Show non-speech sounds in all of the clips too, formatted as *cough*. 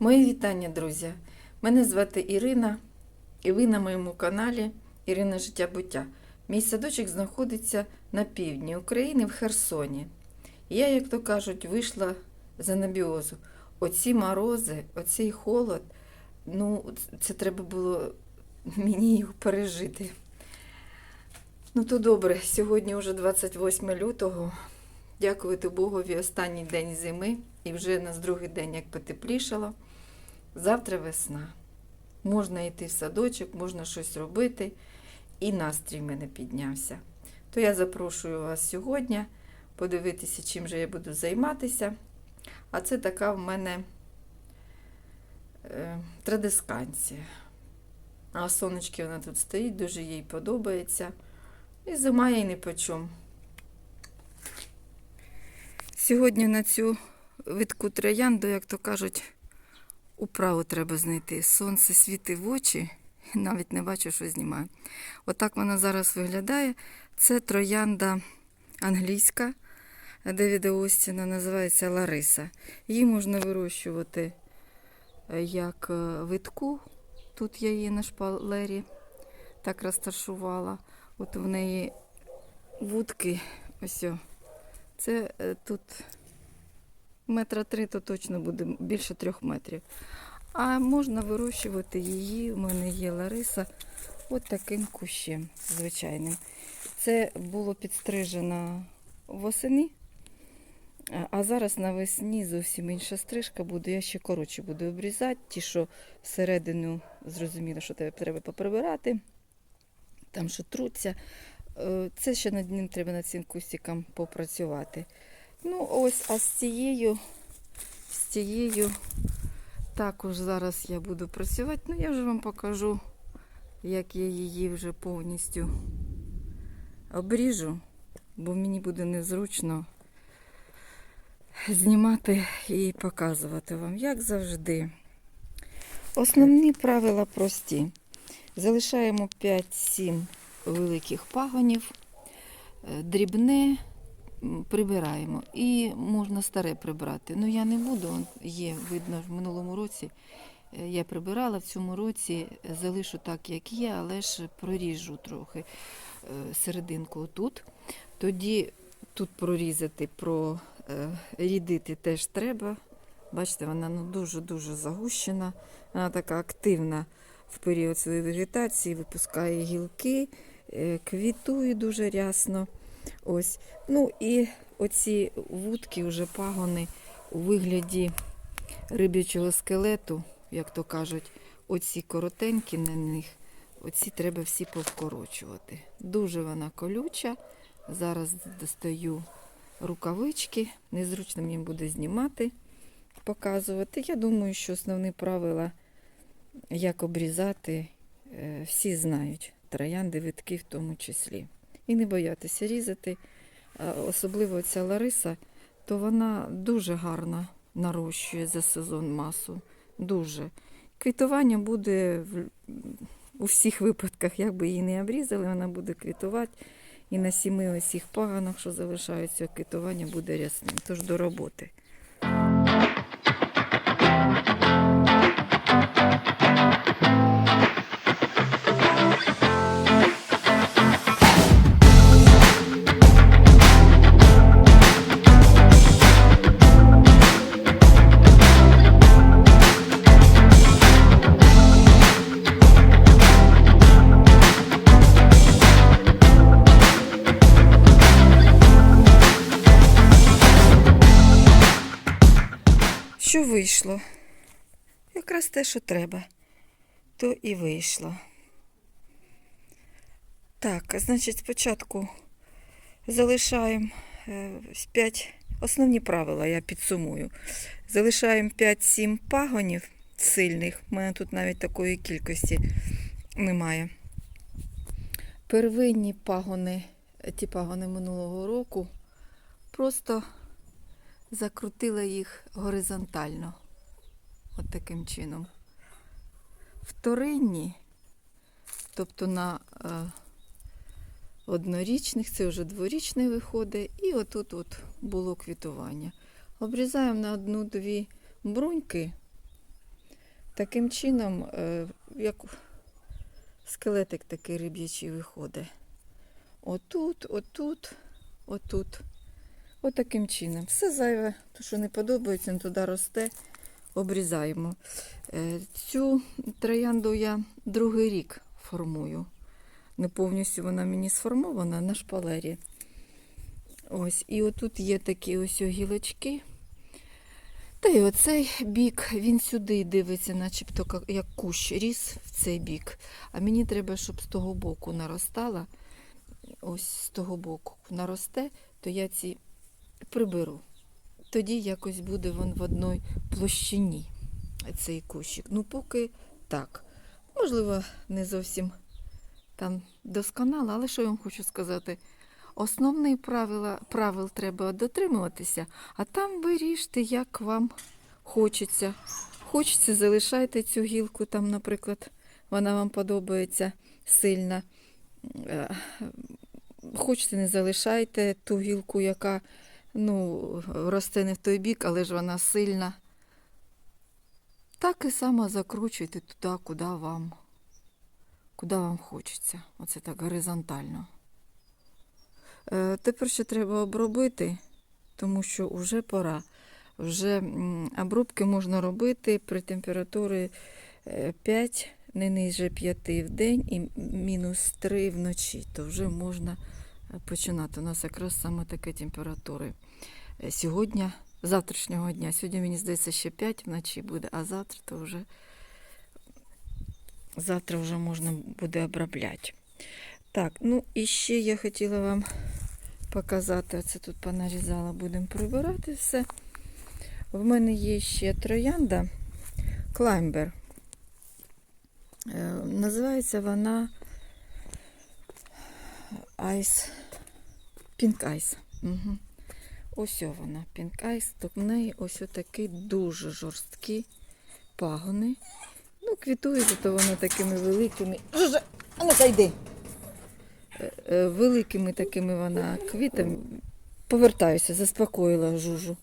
Мої вітання, друзі! Мене звати Ірина, і ви на моєму каналі Ірина Життя Буття. Мій садочок знаходиться на півдні України в Херсоні. Я, як то кажуть, вийшла з анабіозу. Оці морози, оцей холод, ну, це треба було мені його пережити. Ну, то добре, сьогодні вже 28 лютого. Дякувати Богові, останній день зими, і вже на другий день як потеплішало. Завтра весна. Можна йти в садочок, можна щось робити, і настрій в мене піднявся. То я запрошую вас сьогодні подивитися, чим же я буду займатися. А це така в мене е, традисканція. А сонечки вона тут стоїть, дуже їй подобається. І зима їй не почом. Сьогодні на цю витку троянду, як то кажуть, управу треба знайти. Сонце світить в очі, *laughs* навіть не бачу, що знімаю. Отак вона зараз виглядає. Це троянда англійська Девіда Остіна, називається Лариса. Її можна вирощувати е, як е, витку. Тут я її на шпалері так розташувала. От в неї вудки, ось. Це е, тут метра три, то точно буде більше трьох метрів. А можна вирощувати її. У мене є Лариса от таким кущем звичайним. Це було підстрижено восени, а- а зараз навесні зовсім інша стрижка буде. Я ще коротше буду обрізати. Ті, що всередину зрозуміло, що тебе треба поприбирати, там що труться. Це ще над ним треба над цим кустиком попрацювати. Ну, ось, а з цією, з цією також зараз я буду працювати. Ну, я вже вам покажу, як я її вже повністю обріжу, бо мені буде незручно знімати і показувати вам, як завжди. Основні правила прості. Залишаємо 5-7 великих пагонів, е, дрібне прибираємо. І можна старе прибрати. Ну я не буду, є, видно, в минулому році е, я прибирала, в цьому році залишу так, як є, але ж проріжу трохи е, серединку тут. Тоді тут прорізати, прорідити теж треба. Бачите, вона ну, дуже-дуже загущена, вона така активна в період своєї вегетації, випускає гілки, квітує дуже рясно. Ось. Ну і оці вудки, вже пагони у вигляді риб'ячого скелету, як то кажуть, оці коротенькі на них, оці треба всі повкорочувати. Дуже вона колюча. Зараз достаю рукавички, незручно мені буде знімати, показувати. Я думаю, що основні правила як обрізати, е, всі знають, троянди, витки в тому числі. І не боятися різати. Особливо ця Лариса, то вона дуже гарно нарощує за сезон масу. Дуже. Квітування буде у всіх випадках, як би її не обрізали, вона буде квітувати. І на сіми цих паганах, що залишаються, квітування буде рясним. Тож до роботи. Що вийшло? Якраз те, що треба, то і вийшло. Так, значить, спочатку залишаємо 5 основні правила, я підсумую. Залишаємо 5-7 пагонів сильних. У мене тут навіть такої кількості немає. Первинні пагони, е, ті пагони минулого року, просто закрутила їх горизонтально. От таким чином. Вторинні, тобто на е, однорічних, це вже дворічний виходить, і отут от було квітування. Обрізаємо на одну-дві бруньки Таким чином, е, як скелетик такий риб'ячий виходить. Отут, отут, отут. Отаким чином. Все зайве, то, що не подобається, не туди росте, обрізаємо. Е, Цю троянду я другий рік формую. Не повністю вона мені сформована на шпалері. Ось, і отут є такі ось гілочки. Та й оцей бік, він сюди дивиться, начебто як кущ ріс в цей бік. А мені треба, щоб з того боку наростала. Ось з того боку наросте, то я ці приберу. Тоді якось буде він в одній площині цей кущик. Ну, поки так. Можливо, не зовсім там досконало, але що я вам хочу сказати? Основні правила, правил треба дотримуватися, а там виріште, як вам хочеться. Хочеться, залишайте цю гілку, там, наприклад, вона вам подобається сильно. Е, Хочете, не залишайте ту гілку, яка ну, росте не в той бік, але ж вона сильна. Так і само закручуйте туди, куди вам, куди вам хочеться. Оце так горизонтально. Е, Тепер ще треба обробити, тому що вже пора. Вже обробки можна робити при температурі е, 5, не ниже 5 в день і мінус 3 вночі. То вже можна е, починати. У нас якраз саме такі температури. Сьогодні, завтрашнього дня. Сьогодні, мені здається, ще 5 вночі буде, а завтра то вже завтра вже можна буде обробляти. Так, ну і ще я хотіла вам показати. Оце тут понарізала, будемо прибирати все. В мене є ще троянда Клаймбер. Е, Називається вона Ice Pink Ice. Угу. Ось вона, Ice. В неї ось отакі дуже жорсткі пагони. Ну, квітує, то вона такими великими. А ну йди. Е, Великими такими вона квітами. Повертаюся, заспокоїла жужу.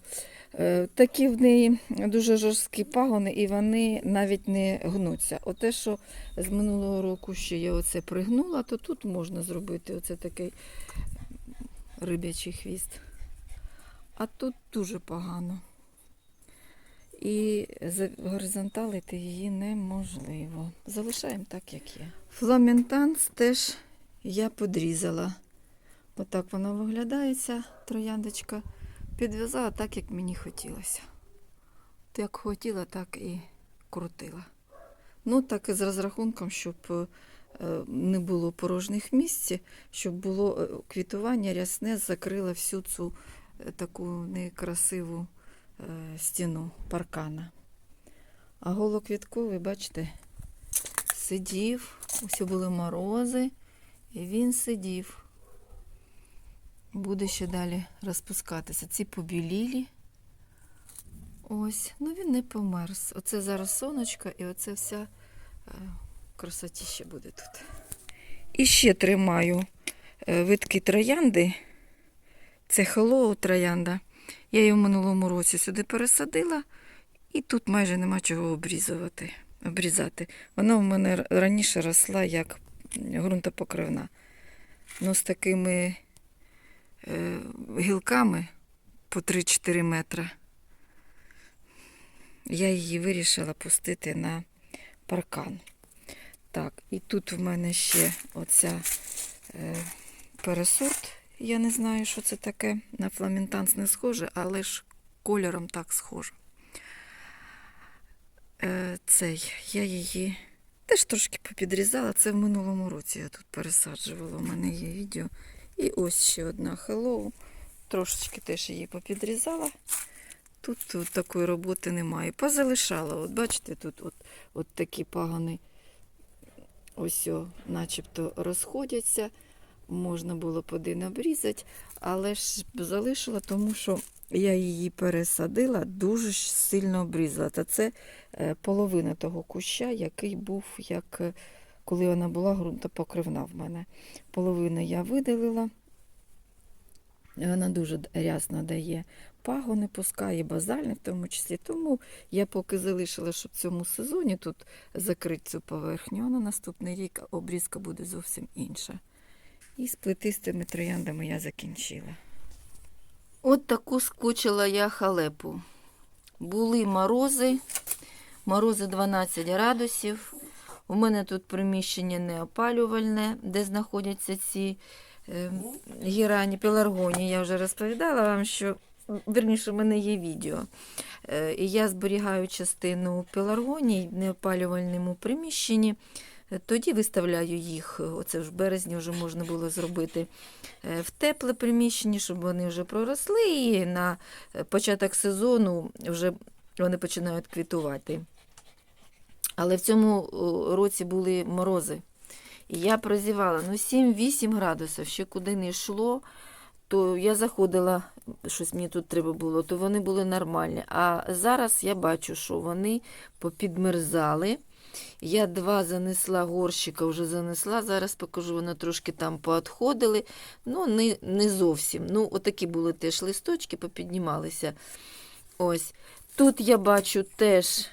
Е, Такі в неї дуже жорсткі пагони, і вони навіть не гнуться. Оте, що з минулого року ще я оце пригнула, то тут можна зробити оце такий рибячий хвіст. А тут дуже погано. І горизонталити її неможливо. Залишаємо так, як є. Фламентанс теж я подрізала. Отак вона виглядає, ця трояндочка. Підв'язала так, як мені хотілося. От Як хотіла, так і крутила. Ну, так і з розрахунком, щоб е, не було порожніх місць, щоб було е, квітування рясне, закрило всю цю таку некрасиву е, стіну паркана. А голоквітковий, бачите, сидів, усі були морози, і він сидів буде ще далі розпускатися. Ці побілілі. Ось, ну він не померз. Оце зараз сонечко і оце вся е, красотіще буде тут. І ще тримаю е, витки троянди. Це Hello троянда. Я її в минулому році сюди пересадила, і тут майже нема чого обрізувати. обрізати. Вона в мене раніше росла як ґрунтопокривна. Ну, з такими е, гілками по 3-4 метри. Я її вирішила пустити на паркан. Так, і тут в мене ще оця е, пересорт. Я не знаю, що це таке. На фламентанс не схоже, але ж кольором так схоже. Е, цей, я її теж трошки попідрізала. Це в минулому році я тут пересаджувала. У мене є відео. І ось ще одна Hello. Трошечки теж її попідрізала. Тут, тут такої роботи немає. Позалишала. От бачите, тут от, от такі пагони ось о, начебто розходяться. Можна було б один обрізати, але ж залишила, тому що я її пересадила, дуже сильно обрізала. Та це е, половина того куща, який був, як е, коли вона була ґрунтопокривна в мене. Половину я видалила. Вона дуже рясно дає пагони пускає, базальний в тому числі. Тому я поки залишила, щоб в цьому сезоні тут закрити цю поверхню, а на наступний рік обрізка буде зовсім інша. І з плетистими трояндами я закінчила. От таку скучила я халепу. Були морози, морози 12 градусів. У мене тут приміщення неопалювальне, де знаходяться ці е, гірані, пеларгонії. Я вже розповідала вам, що верніше, в мене є відео. Е, і я зберігаю частину пеларгоній в неопалювальному приміщенні. Е, Тоді виставляю їх, е, оце в березні вже можна було зробити е, в тепле приміщення, щоб вони вже проросли, і на початок сезону вже вони починають квітувати. Але в цьому році були морози. І я прозівала ну 7-8 градусів, ще куди не йшло, то я заходила, щось мені тут треба було, то вони були нормальні. А зараз я бачу, що вони попідмерзали. Я два занесла горщика, вже занесла. Зараз покажу, вони трошки там поотходили. Ну, не, не зовсім. Ну, отакі були теж листочки, попіднімалися. Ось. Тут я бачу теж.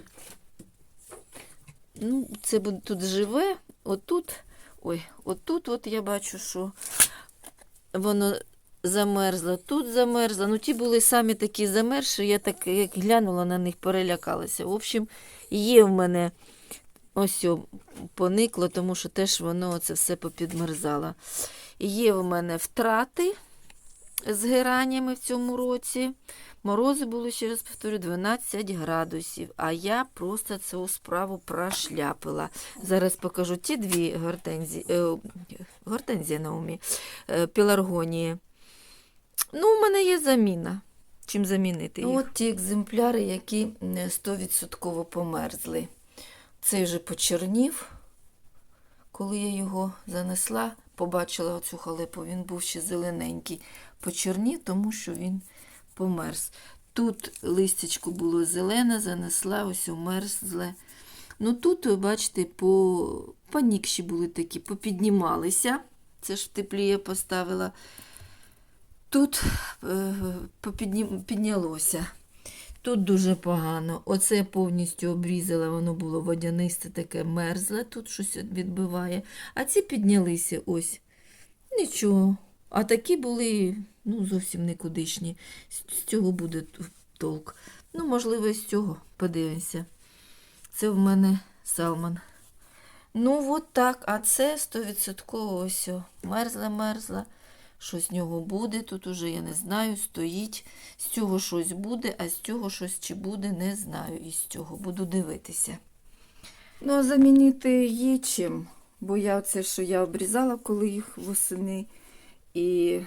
Ну, це буде тут живе. Отут, ой, отут от я бачу, що воно замерзло, тут замерзло. Ну, ті були самі такі замерзші, я так як глянула на них, перелякалася. В общем, є в мене ось о, поникло, тому що теж воно це все попідмерзало. Є в мене втрати з геранями в цьому році. Морози були, ще раз повторю, 12 градусів, а я просто цю справу прошляпила. Зараз покажу ті дві гортензії, е, гортензія на умі, е, пеларгонії. Ну, у мене є заміна. Чим замінити їх? От ті екземпляри, які 100% померзли. Цей вже почернів. Коли я його занесла, побачила оцю халепу, він був ще зелененький. Почернів, тому що він померз. Тут листячко було зелене, занесла, ось умерзле. Ну тут, бачите, по панікші були такі, попіднімалися. Це ж в теплі я поставила. Тут е, попідні- піднялося. Тут дуже погано. Оце повністю обрізала, воно було водянисте, таке мерзле, тут щось відбиває. А ці піднялися ось. Нічого. А такі були ну, зовсім никудишні. З цього буде толк. Ну, можливо, з цього подивимося. Це в мене салман. Ну, от так. А це 100% ось о, мерзла-мерзла. Що з нього буде, тут уже я не знаю, стоїть. З цього щось буде, а з цього щось чи буде, не знаю. І з цього буду дивитися. Ну, а замінити її чим? Бо я це, що я обрізала, коли їх восени і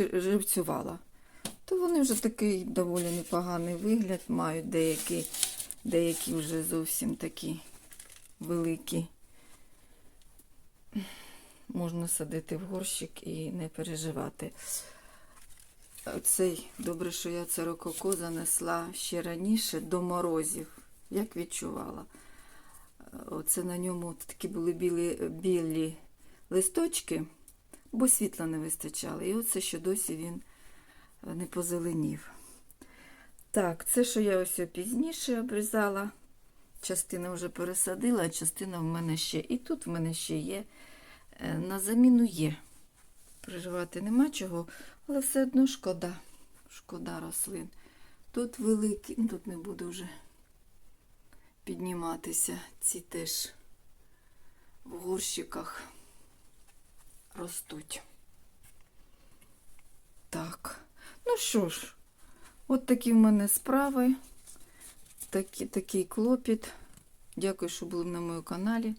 е, живцювала. То вони вже такий доволі непоганий вигляд мають, деякі, деякі вже зовсім такі великі. Можна садити в горщик і не переживати. Цей, добре, що я це рококо занесла ще раніше до морозів, як відчувала. Оце на ньому такі були білі, білі листочки, бо світла не вистачало. І оце ще досі він е, не позеленів. Так, це, що я ось пізніше обрізала. Частина вже пересадила, а частина в мене ще. І тут в мене ще є. Е, На заміну є. Переживати нема чого, але все одно шкода. Шкода рослин. Тут великі, ну тут не буду вже підніматися. Ці теж в горщиках ростуть. Так. Ну що ж, от такі в мене справи. Такі, такий клопіт. Дякую, що були на моєму каналі.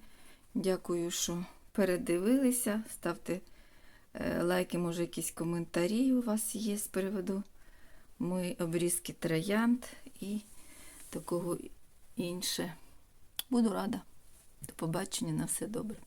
Дякую, що передивилися. Ставте е, лайки, може, якісь коментарі у вас є з приводу мої обрізки троянд і такого інше. Буду рада. До побачення на все добре.